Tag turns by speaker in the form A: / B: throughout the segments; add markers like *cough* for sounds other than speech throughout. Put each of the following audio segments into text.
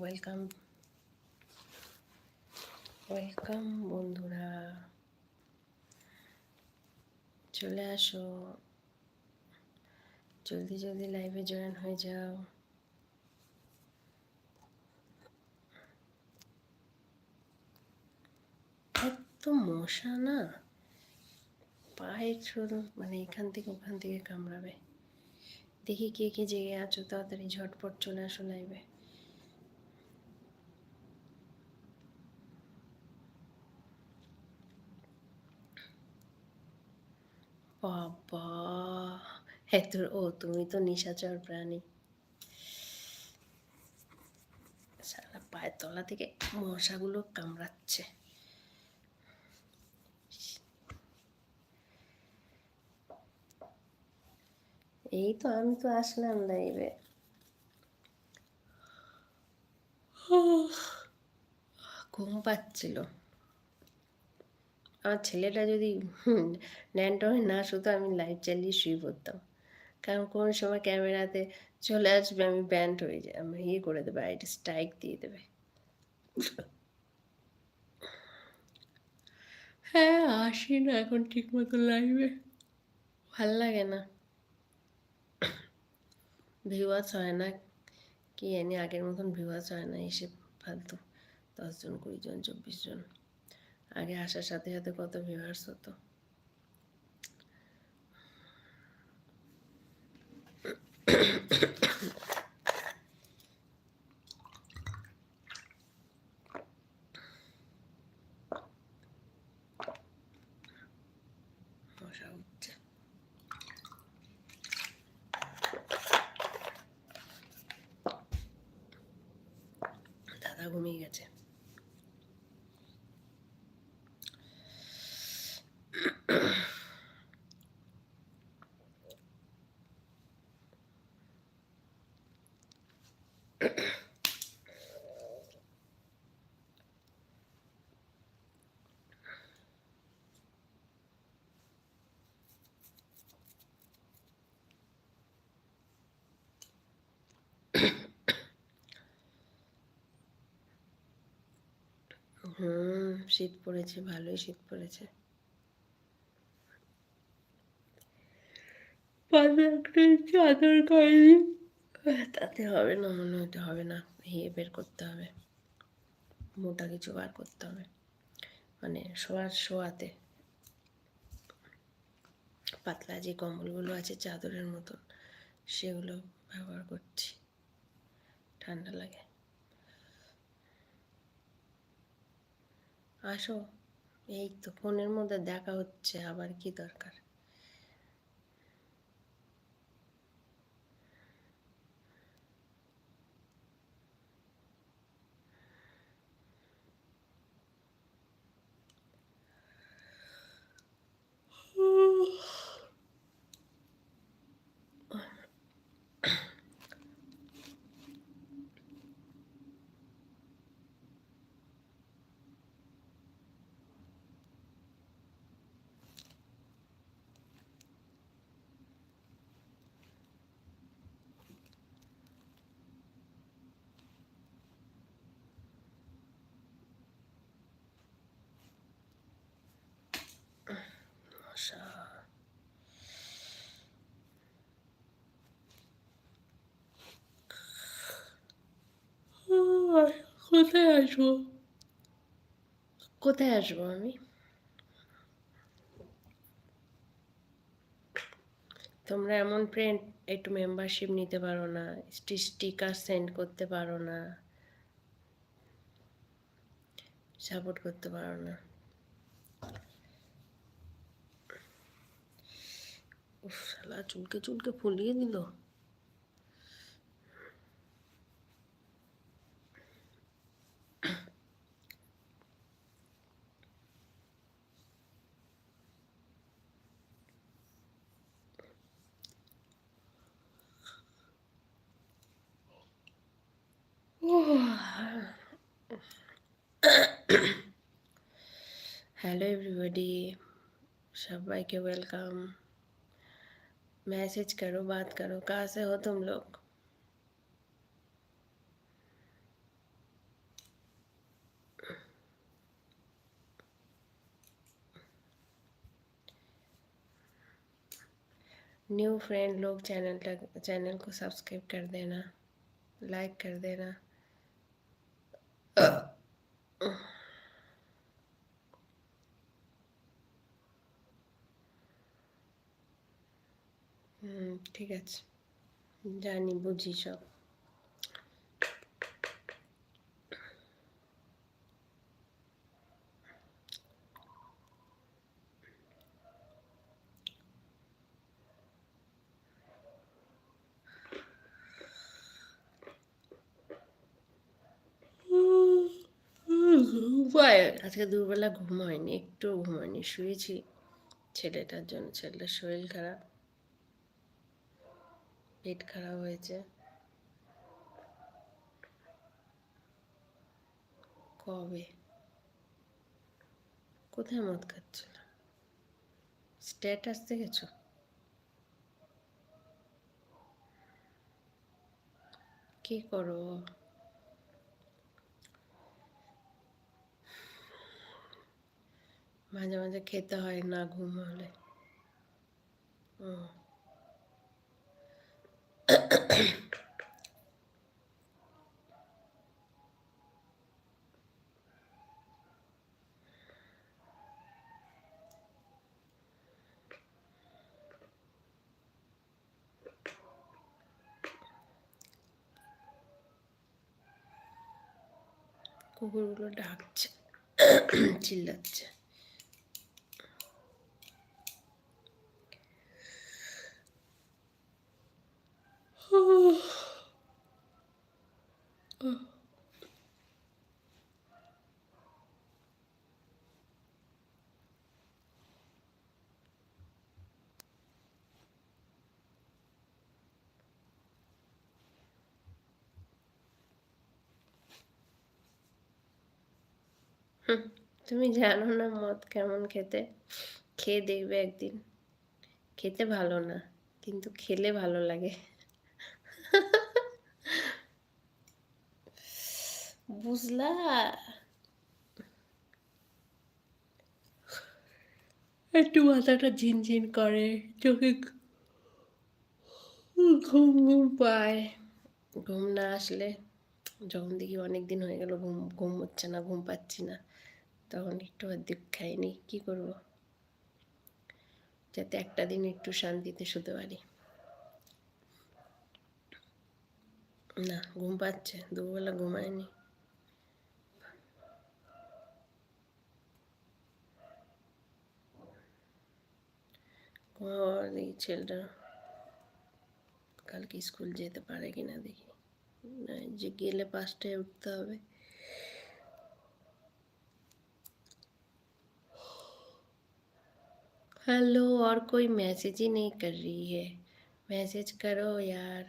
A: Welcome welcome বন্ধুরা। চলে আসো। জলদি জলদি লাইভে জয়েন হয়ে যাও। এত মশা না? পায়ের শুধু মানে এখান থেকে ওখান থেকে কামড়াবে। দেখি কে কে জেগে আছো, তাড়াতাড়ি ঝটপট চলে আসো লাইভে বাবা এত ও তুমি তো নিশাচর প্রাণী। সারা পায়ের তলা থেকে মশাগুলো কামড়াচ্ছে। এই তো আমি তো আসলাম লাইভে ঘুম পাচ্ছিল। আমার ছেলেটা যদি ন্যান্টনে না শুধু আমি লাইভ চালিয়ে শুয়ে পড়তাম। কারণ কোন সময় ক্যামেরাতে চলে আসবে আমি ব্যান্ড হয়ে যাই আমি ইয়ে করে দেবে আইডি স্ট্রাইক দিয়ে দেবে। হ্যাঁ আসি না এখন ঠিক মতো লাইভে ভালো লাগে না। ভিউয়ার্স হয় না। কি জানি আগের মতন ভিউয়ার্স হয় না এসে ফালতু দশজন কুড়ি জন চব্বিশ জন। আগে আসার সাথে সাথে কত ভিউয়ার্স হতো মশা উঠছে দাদা ঘুমিয়ে গেছে হুম শীত পড়েছে ভালোই শীত পড়েছে। পাশে একটা চাদর খাইনি তাতে হবে না মনে হতে হবে না। হিয়ে বের করতে হবে। মোটা কিছু বার করতে হবে। মানে শোয়ার শোয়াতে। পাতলা যে কম্বলগুলো আছে চাদরের মতন, সেগুলো ব্যবহার করছি। ঠান্ডা লাগে। আসো। এই তো, ফোনের মধ্যে দেখা হচ্ছে, আবার কি দরকার? কোথায় আসব? কোথায় আসব আমি? তোমরা এমন ফ্রেন্ড একটু মেম্বারশিপ নিতে পারো না, স্টিকার সেন্ড করতে পারো না সাপোর্ট করতে পারো না। উফ, শালা, চুলকে চুলকে ফুলিয়ে দিল। हेलो হ্যালো এভরিবডি के वेलकम मैसेज करो, बात करो। कहाँ से हो तुम लोग? न्यू फ्रेंड लोग चैनल चैनल को सब्सक्राइब कर देना। लाइक कर देना। হুম ঠিক আছে। জানি বুঝি সব। ঘুমায় আজকে দুবেলা ঘুম হয়নি একটু ঘুম হয়নি, শুয়েছি। ছেলেটার জন্য, ছেলেটার শরীর খারাপ। পেট খারাপ হয়েছে। কবে? কোথায় মদ খাচ্ছিল? স্ট্যাটাস দেখেছ? কি করো? মাঝে মাঝে খেতে হয় না ঘুম হলে। কুকুরগুলো ডাকছে চিল্লাচ্ছে। তুমি জানো না মদ কেমন খেতে? খেয়ে দেখবে একদিন। খেতে ভালো না কিন্তু খেলে ভালো লাগে। বুঝলা? একটু মাথাটা ঝিনঝিন করে চোখে ঘুম ঘুম পায়। ঘুম না আসলে যখন দেখি অনেক দিন হয়ে গেল ঘুম ঘুম হচ্ছে না ঘুম পাচ্ছি না। তখন একটু অর্ধেক খাইনি, কী করব? যাতে একটা দিন একটু শান্তিতে শুতে পারি। না, ঘুম পাচ্ছে দুবেলা ঘুমায়নি। দেখি ছেলেটা কালকে স্কুল যেতে পারে কিনা দেখি। যে গেলে পাঁচটায় উঠতে হবে। हेलो और कोई मैसेज ही नहीं कर रही है। मैसेज करो यार।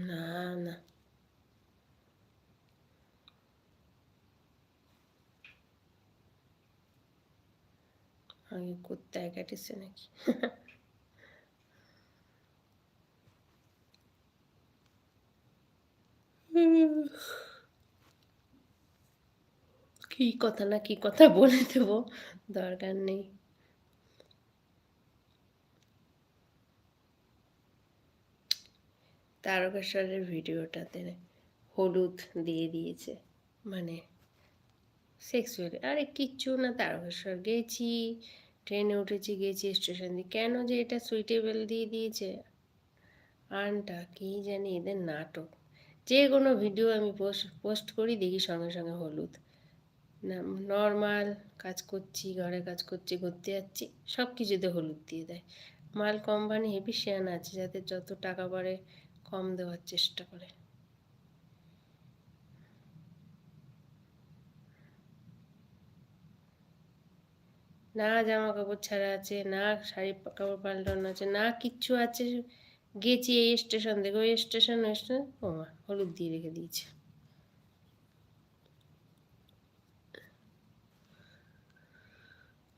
A: না না আগে কুত্তায় কাটিছে নাকি? কি কথা না কি কথা বলে দেবো? দরকার নেই। তারকেশ্বরের ভিডিওটাতে হলুদ দিয়ে দিয়েছে মানে সেক্সুয়ালি আরে কিচ্ছু না তারকেশ্বর, গেছি, ট্রেনে উঠেছি, গেছি স্টেশন দিয়ে। কেন যে এটা সুইটেবল দিয়ে দিয়েছে? আনটা, কি জানি এদের নাটক। যে কোনো ভিডিও আমি পোস্ট পোস্ট করি, দেখি সঙ্গে সঙ্গে হলুদ। না নর্মাল কাজ করছি, ঘরে কাজ করছি, ঘুরতে যাচ্ছি সব কিছুতে হলুদ দিয়ে দেয়। মাল কোম্পানি হেভি শেয়ান আছে, যাদের যত টাকা পড়ে কম দেওয়ার চেষ্টা করে। না জামা কাপড় ছাড়া আছে, না শাড়ি কাপড় পাল্টানো আছে, না কিচ্ছু আছে। গেছি এই স্টেশন থেকে, ওই স্টেশন ওই স্টেশন ও মা হলুদ দিয়ে রেখে দিয়েছে।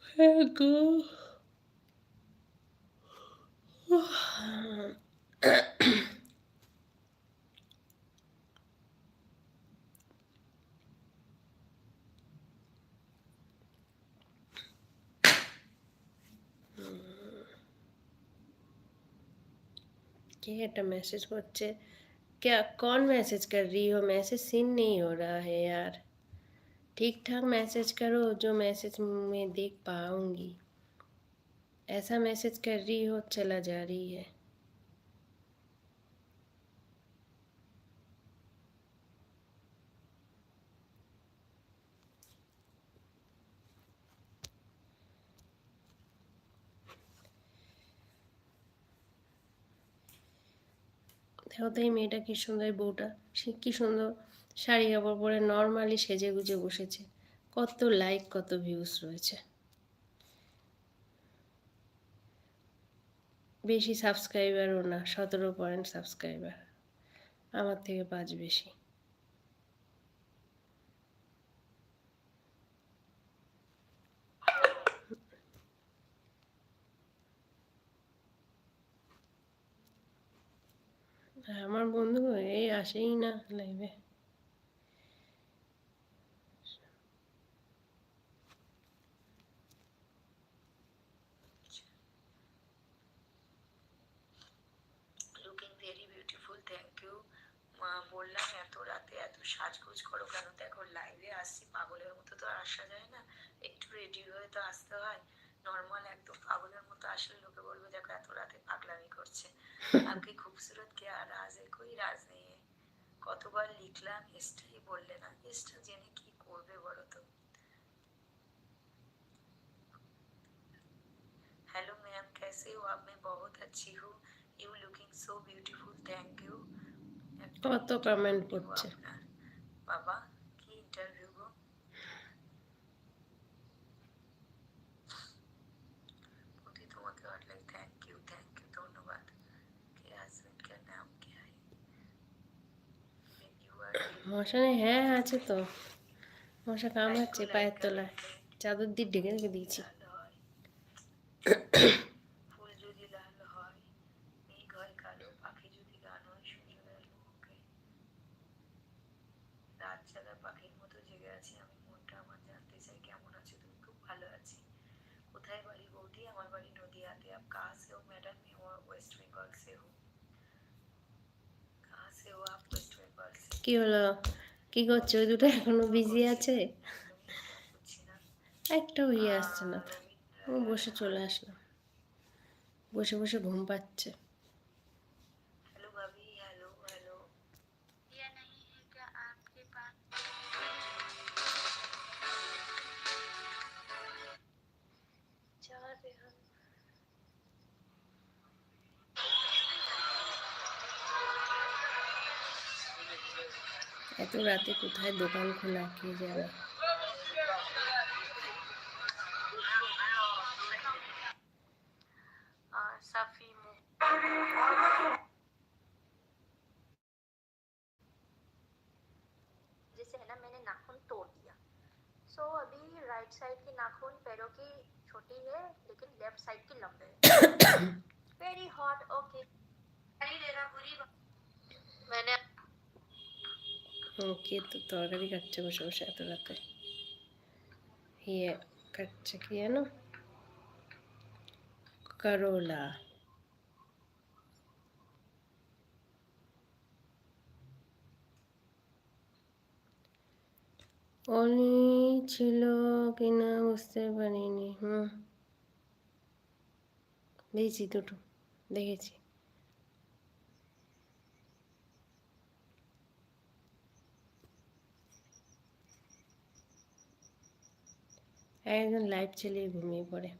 A: হ্যাঁ গো। क्या একটা मैसेज করছে क्या कौन मैसेज कर रही हो मैसेज सीन नहीं हो रहा है यार ठीक ठाक मैसेज करो जो मैसेज मैं देख पाऊंगी ऐसा मैसेज कर रही हो चला जा रही है দেখো মেয়েটা কী সুন্দর বউটা? সে কী সুন্দর শাড়ি কাপড় পরে নর্মালি সেজে গুজে বসেছে। কত লাইক কত ভিউস রয়েছে। বেশি সাবস্ক্রাইবারও না, সতেরো পয়েন্ট সাবস্ক্রাইবার আমার থেকে পাঁচ বেশি। আমার বন্ধু এই আসেই না লাইভে
B: বললাম, এত রাতে এত সাজগোজ করো কেন? দেখো লাইভে আসছি, পাগলের মতো তো আসা যায় না। একটু রেডি হয়ে তো আসতে হয়। নর্মাল একদম পাগলের মতো আসলে লোকে বলবে দেখো এত রাতে পাগলামি করছে *laughs* আপনি খুবসুরত কে আর রাজ है कोई রাজ নেই है কতবার লিখলাম এসটাই বললে না এসটা জেনে কি করবে বলো তো हेलो मैम कैसे हो आप मैं बहुत अच्छी हूँ you looking so beautiful thank you
A: কত কমেন্ট করছে
B: বাবা are
A: মশানে হ্যাঁ আছে তো মশা কামড়াচ্ছে পায়ের তলায় চাদর দিয়ে ঢেকে রেখে দিয়েছি
B: লাল হয় ফুল যদি লাল হয় মেঘ হয় কালো পাখি যদি গান হয় সূর্য দেয় মুখে রাত জাগা পাখির মতো জেগে আছি আমি মনটা আমার জানতে চাই কেমন আছো তুমি খুব ভালো আছি কোথায় বাড়ি বৌদি আমার বাড়ি নদিয়াতে आप कहाँ से हो मैडम मैं और वेस्ट बंगाल से हूँ कहाँ से हो आप वेस्ट बंगाल से
A: কি হলো? কি করছ? ওই দুটো এখনও বিজি আছে?
B: একটাও
A: একটা ইয়ে আসছে না। ও বসে চলে আসলো। বসে বসে ঘুম পাচ্ছে। এত রাতে কোথায় দোকান খোলা কে জানে? কে তো তরকারি কাটছে বসে বসে এত রাতে। ইয়ে কাটছে কি জানো করোলা অলি ছিল কিনা বুঝতে পারিনি, হুম। দেখেছি দুটো, দেখেছি। একজন লাইভ চালিয়ে ঘুমিয়ে পড়ে।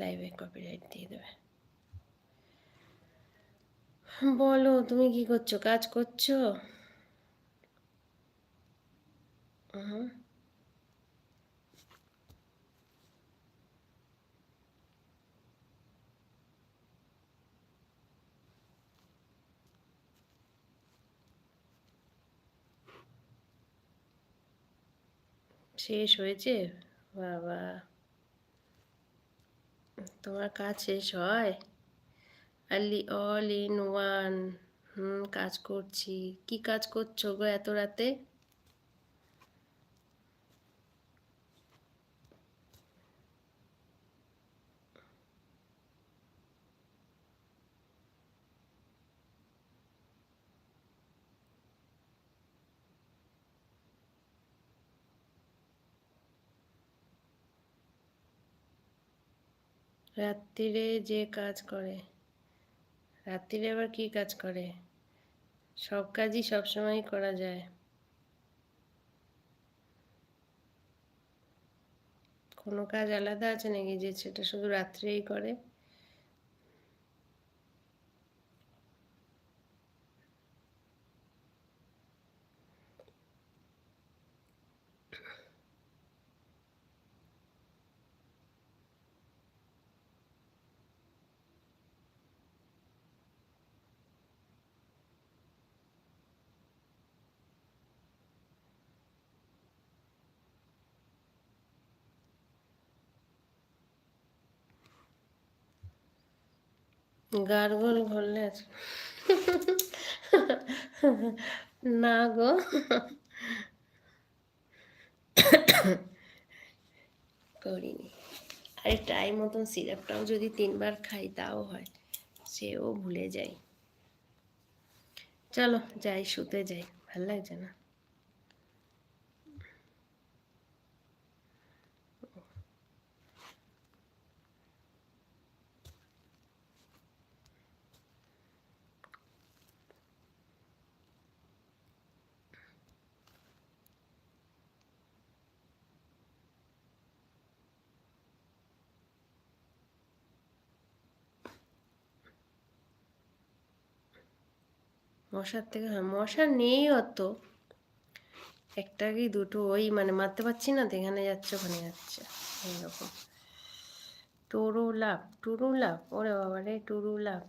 A: লাইভে কপিরাইট দিয়ে দেবে। বলো তুমি কি করছ? কাজ করছ? হুম শেষ হয়েছে? বাবা। তোমার কাজ শেষ হয়? আলি অল ইন ওয়ান হুম, কাজ করছি। কি কাজ করছ গো এত রাতে? রাত্রিরে যে কাজ করে। রাত্রিরে আবার কি কাজ করে? সব কাজই সবসময়ই করা যায়। কোনো কাজ আলাদা আছে নাকি যে সেটা শুধু রাত্রেই করে? গার্গল আছে না গো। করিনি। আরে টাইম মতন সিরাপটাও যদি তিনবার খাই তাও হয়, সেও ভুলে যাই। চলো যাই, শুতে যাই, ভালো লাগছে না। মশার থেকে হ্যাঁ মশা নেই অত একটা কি দুটো ওই মানে মারতে পারছি না তো এখানে যাচ্ছে ওখানে যাচ্ছে এইরকম টুরু লাভ টুরু লাভ ওরে বাবা রে টুরু লাভ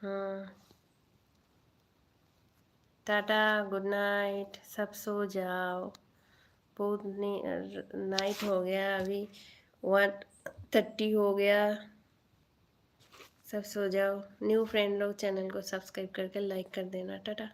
A: हाँ टाटा गुड नाइट सब सो जाओ बहुत नाइट हो गया अभी वन थर्टी हो गया सब सो जाओ। न्यू फ्रेंड लोग चैनल को सब्सक्राइब करके लाइक कर देना टाटा।